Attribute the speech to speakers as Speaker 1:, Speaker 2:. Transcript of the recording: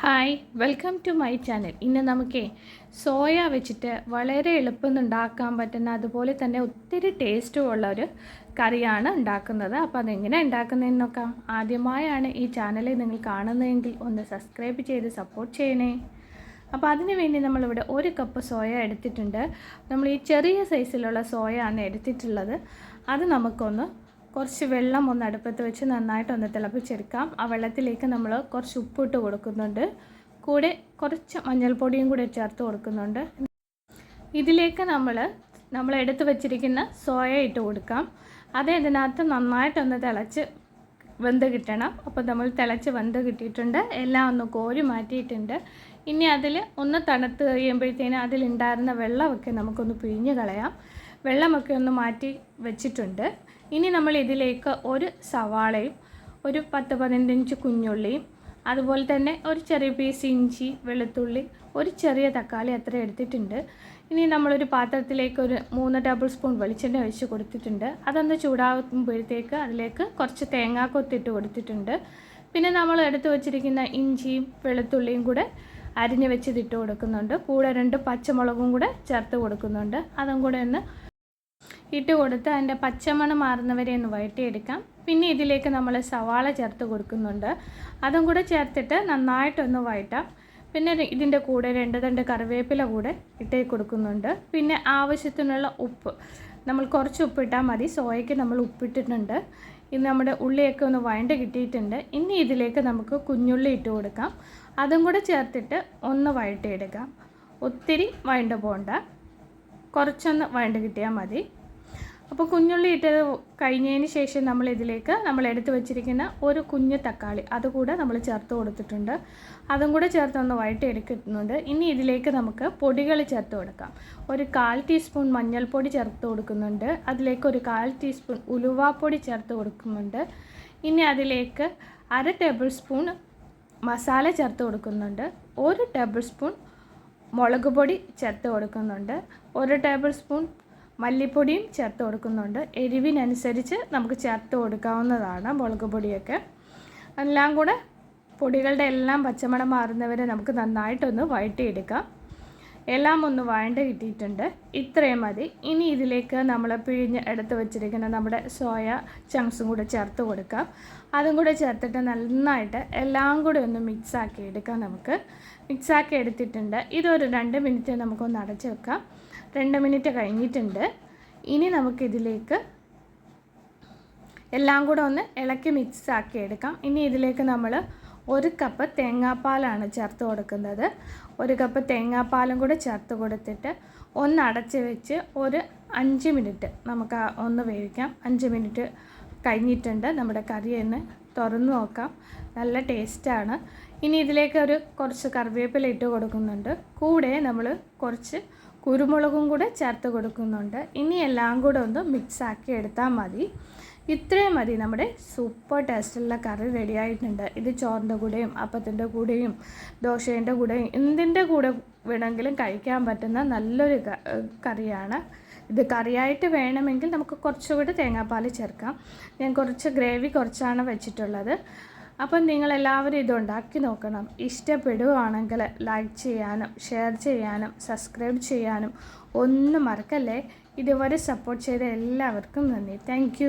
Speaker 1: Hi welcome to my channel ഇന്ന് നമുക്ക് soya വെച്ചിട്ട് വളരെ എളുപ്പം ഉണ്ടാക്കാൻ പറ്റുന്ന അതുപോലെ തന്നെ ഒത്തിരി ടേസ്റ്റും ഉള്ള ഒരു കറിയാണ് ഉണ്ടാക്കുന്നത്. അപ്പോൾ അതെങ്ങനെ ഉണ്ടാക്കുന്നതെന്ന് നോക്കാം. ആദ്യമായാണ് ഈ ചാനൽ നിങ്ങൾ കാണുന്നതെങ്കിൽ ഒന്ന് സബ്സ്ക്രൈബ് ചെയ്ത് സപ്പോർട്ട് ചെയ്യണേ. അപ്പോൾ അതിന് വേണ്ടി നമ്മളിവിടെ ഒരു കപ്പ് സോയ എടുത്തിട്ടുണ്ട്. നമ്മൾ ഈ ചെറിയ സൈസിലുള്ള സോയ ആണ് എടുത്തിട്ടുള്ളത്. അത് നമുക്കൊന്ന് കുറച്ച് വെള്ളം ഒന്ന് അടുപ്പത്ത് വെച്ച് നന്നായിട്ട് ഒന്ന് തിളപ്പിച്ചെടുക്കാം. ആ വെള്ളത്തിലേക്ക് നമ്മൾ കുറച്ച് ഉപ്പിട്ട് കൊടുക്കുന്നുണ്ട്. കൂടെ കുറച്ച് മഞ്ഞൾപ്പൊടിയും കൂടെ ചേർത്ത് കൊടുക്കുന്നുണ്ട്. ഇതിലേക്ക് നമ്മൾ നമ്മൾ എടുത്തു വച്ചിരിക്കുന്ന സോയ ഇട്ട് കൊടുക്കാം. അത് ഇതിനകത്ത് നന്നായിട്ടൊന്ന് തിളച്ച് വെന്ത് കിട്ടണം. അപ്പോൾ നമ്മൾ തിളച്ച് വെന്ത് കിട്ടിയിട്ടുണ്ട്. എല്ലാം ഒന്ന് കോരി മാറ്റിയിട്ടുണ്ട്. ഇനി അതിൽ ഒന്ന് തണുത്ത് കഴിയുമ്പോഴത്തേനും അതിലുണ്ടായിരുന്ന വെള്ളമൊക്കെ നമുക്കൊന്ന് പിഴിഞ്ഞ് കളയാം. വെള്ളമൊക്കെ ഒന്ന് മാറ്റി വെച്ചിട്ടുണ്ട്. ഇനി നമ്മൾ ഇതിലേക്ക് ഒരു സവാളയും ഒരു പത്ത് പതിനഞ്ച് കുഞ്ഞുള്ളിയും അതുപോലെ തന്നെ ഒരു ചെറിയ പീസ് ഇഞ്ചി വെളുത്തുള്ളി ഒരു ചെറിയ തക്കാളി അത്ര എടുത്തിട്ടുണ്ട്. ഇനി നമ്മളൊരു പാത്രത്തിലേക്ക് ഒരു മൂന്ന് ടേബിൾ സ്പൂൺ വെളിച്ചെണ്ണ ഒഴിച്ച് കൊടുത്തിട്ടുണ്ട്. അതൊന്ന് ചൂടാകുമ്പോഴത്തേക്ക് അതിലേക്ക് കുറച്ച് തേങ്ങാക്കൊത്തിട്ട് കൊടുത്തിട്ടുണ്ട്. പിന്നെ നമ്മൾ എടുത്തു വച്ചിരിക്കുന്ന ഇഞ്ചിയും വെളുത്തുള്ളിയും കൂടെ അരിഞ്ഞ് വെച്ചിട്ട് കൊടുക്കുന്നുണ്ട്. കൂടെ രണ്ട് പച്ചമുളകും കൂടെ ചേർത്ത് കൊടുക്കുന്നുണ്ട്. അതും കൂടെ ഒന്ന് ഇട്ട് കൊടുത്ത് അതിന്റെ പച്ചമണം മാറുന്നവരെ ഒന്ന് വഴറ്റിയെടുക്കാം. പിന്നെ ഇതിലേക്ക് നമ്മൾ സവാള ചേർത്ത് കൊടുക്കുന്നുണ്ട്. അതും കൂടെ ചേർത്തിട്ട് നന്നായിട്ടൊന്ന് വഴറ്റാം. പിന്നെ ഇതിന്റെ കൂടെ രണ്ട് തണ്ട് കറിവേപ്പില കൂടെ ഇട്ടേ കൊടുക്കുന്നുണ്ട്. പിന്നെ ആവശ്യത്തിനുള്ള ഉപ്പ്. നമ്മൾ കുറച്ച് ഉപ്പിട്ടാൽ മതി. സോയയ്ക്ക് നമ്മൾ ഉപ്പിട്ടിട്ടുണ്ട് ഇത് നമ്മുടെ ഉള്ളിയൊക്കെ ഒന്ന് വഴണ്ട് കിട്ടിയിട്ടുണ്ട്. ഇനി ഇതിലേക്ക് നമുക്ക് കുഞ്ഞുള്ളി ഇട്ട് കൊടുക്കാം. അതും കൂടെ ചേർത്തിട്ട് ഒന്ന് വഴറ്റിയെടുക്കാം. ഒത്തിരി വഴണ്ട് പോകണ്ട കുറച്ചൊന്ന് വഴണ്ട് കിട്ടിയാൽ മതി. അപ്പോൾ കുഞ്ഞുള്ളി ഇട്ടത് കഴിഞ്ഞതിന് ശേഷം നമ്മൾ ഇതിലേക്ക് നമ്മൾ എടുത്തു വെച്ചിരിക്കുന്ന ഒരു കുഞ്ഞു തക്കാളി അതുകൂടെ നമ്മൾ ചേർത്ത് കൊടുത്തിട്ടുണ്ട്. അതും കൂടെ ചേർത്ത് ഒന്ന് വഴറ്റി എടുക്കുന്നുണ്ട് ഇനി ഇതിലേക്ക് നമുക്ക് പൊടികൾ ചേർത്ത് കൊടുക്കാം. ഒരു കാൽ ടീസ്പൂൺ മഞ്ഞൾപ്പൊടി ചേർത്ത് കൊടുക്കുന്നുണ്ട്. അതിലേക്ക് ഒരു കാൽ ടീസ്പൂൺ ഉലുവാപ്പൊടി ചേർത്ത് കൊടുക്കുന്നുണ്ട്. ഇനി അതിലേക്ക് അര ടേബിൾ സ്പൂൺ മസാല ചേർത്ത് കൊടുക്കുന്നുണ്ട്. ഒരു ടേബിൾ സ്പൂൺ മുളക് പൊടി ചേർത്ത് കൊടുക്കുന്നുണ്ട്. ഒരു ടേബിൾ സ്പൂൺ മല്ലിപ്പൊടിയും ചേർത്ത് കൊടുക്കുന്നുണ്ട്. എരിവിനനുസരിച്ച് നമുക്ക് ചേർത്ത് കൊടുക്കാവുന്നതാണ് മുളക് പൊടിയൊക്കെ. എല്ലാം കൂടെ പൊടികളുടെ എല്ലാം പച്ചമണം മാറുന്നവരെ നമുക്ക് നന്നായിട്ടൊന്ന് വഴറ്റിയെടുക്കാം. എല്ലാം ഒന്ന് വഴണ്ട് കിട്ടിയിട്ടുണ്ട്. ഇത്രയും മതി. ഇനി ഇതിലേക്ക് നമ്മൾ പിഴിഞ്ഞ് എടുത്ത് വെച്ചിരിക്കുന്ന നമ്മുടെ സോയ ചങ്ക്സും കൂടെ ചേർത്ത് കൊടുക്കാം. അതും കൂടെ ചേർത്തിട്ട് നന്നായിട്ട് എല്ലാം കൂടെ ഒന്ന് മിക്സാക്കി എടുക്കാം നമുക്ക്. മിക്സാക്കി എടുത്തിട്ടുണ്ട്. ഇതൊരു രണ്ട് മിനിറ്റ് നമുക്കൊന്ന് അടച്ച് വെക്കാം. രണ്ട് മിനിറ്റ് കഴിഞ്ഞിട്ടുണ്ട്. ഇനി നമുക്കിതിലേക്ക് എല്ലാം കൂടെ ഒന്ന് ഇളക്കി മിക്സാക്കി എടുക്കാം. ഇനി ഇതിലേക്ക് നമ്മൾ ഒരു കപ്പ് തേങ്ങാപ്പാലാണ് ചേർത്ത് കൊടുക്കുന്നത്. ഒരു കപ്പ് തേങ്ങാപ്പാലും കൂടെ ചേർത്ത് കൊടുത്തിട്ട് ഒന്ന് അടച്ച് വെച്ച് ഒരു അഞ്ച് മിനിറ്റ് നമുക്ക് ഒന്ന് വേവിക്കാം. അഞ്ച് മിനിറ്റ് കഴിഞ്ഞിട്ടുണ്ട്. നമ്മുടെ കറി ഒന്ന് തുറന്ന് നോക്കാം. നല്ല ടേസ്റ്റാണ്. ഇനി ഇതിലേക്ക് ഒരു കുറച്ച് കറിവേപ്പില ഇട്ട് കൊടുക്കുന്നുണ്ട്. കൂടെ നമ്മൾ കുറച്ച് കുരുമുളകും കൂടെ ചേർത്ത് കൊടുക്കുന്നുണ്ട്. ഇനി എല്ലാം കൂടെ ഒന്ന് മിക്സാക്കി എടുത്താൽ മതി. ഇത്രയും മതി. നമ്മുടെ സൂപ്പർ ടേസ്റ്റുള്ള കറി റെഡി ആയിട്ടുണ്ട്. ഇത് ചോറിന്റെ കൂടെയും അപ്പത്തിന്റെ കൂടെയും ദോശേന്റെ കൂടെയും എന്തിന്റെ കൂടെ വേണമെങ്കിലും കഴിക്കാൻ പറ്റുന്ന നല്ലൊരു കറിയാണ്. ഇത് കറിയായിട്ട് വേണമെങ്കിൽ നമുക്ക് കുറച്ചുകൂടി തേങ്ങാപ്പാൽ ചേർക്കാം. ഞാൻ കുറച്ച് ഗ്രേവി കുറച്ചാണ് വെച്ചിട്ടുള്ളത്. അപ്പം നിങ്ങളെല്ലാവരും ഇത് ഉണ്ടാക്കി നോക്കണം. ഇഷ്ടപ്പെടുകയാണെങ്കിൽ ലൈക്ക് ചെയ്യാനും ഷെയർ ചെയ്യാനും സബ്സ്ക്രൈബ് ചെയ്യാനും ഒന്നും മറക്കല്ലേ? ഇതുവരെ സപ്പോർട്ട് ചെയ്ത എല്ലാവർക്കും നന്ദി. താങ്ക്